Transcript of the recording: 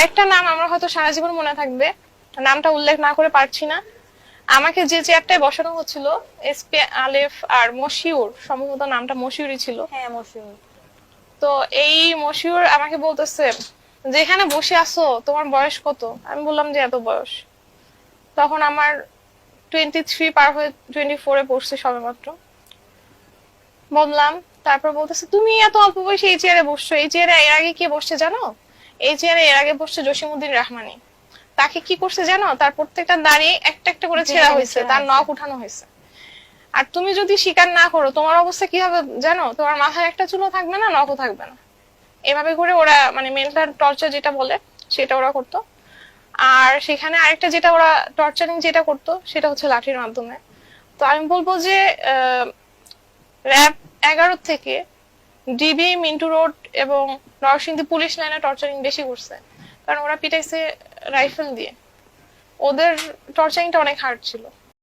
আরেকটা নাম আমার হয়তো সারা জীবন মনে থাকবে। নামটা উল্লেখ না করে পারছি না। আমাকে যে চেয়ারটায় বসানো হচ্ছিল এসপি আলেফ আর মশিউর সম্ভবত নামটা মশিউরই ছিল। হ্যাঁ মশুর তো এই মশিউর আমাকে বলতেছে যেখানে বসে আছো তোমার বয়স কত? আমি বললাম যে এত বয়স। তখন আমার টোয়েন্টি থ্রি পার হয়ে টোয়েন্টি ফোরে পড়ছে সবে মাত্র বললাম তারপর বলতেছে তুমি এত অল্প বয়সে এই চেয়ারে বসছো এই চেয়ারে এর আগে কে বসছে জানো? এই চেয়ারে এর আগে বসছে জসিমুদ্দিন রহমানি তাকে কি করছে জানো? তার প্রত্যেকটা দাঁড়িয়ে একটা একটা করে ছেঁড়া হয়েছে তার নখ উঠানো হয়েছে। আর তুমি যদি স্বীকার না করো তোমার অবস্থা কি হবে জানো? তোমার মাথায় একটা চুলও থাকবে না নখও থাকবে না। এভাবে করে ওরা মানে মেন্টাল টর্চার যেটা বলে সেটা ওরা করতো। আর সেখানে আরেকটা যেটা ওরা টর্চারিং যেটা করতো সেটা হচ্ছে লাঠির মাধ্যমে। তো আমি বলব যে র্যাব এগারো থেকে ডিবি, মিন্টু রোড এবং নরসিংদী পুলিশ লাইনে টর্চারিং বেশি করছে। কারণ ওরা পিটাইছে রাইফেল দিয়ে। ওদের টর্চারিংটা অনেক হার্ড ছিল।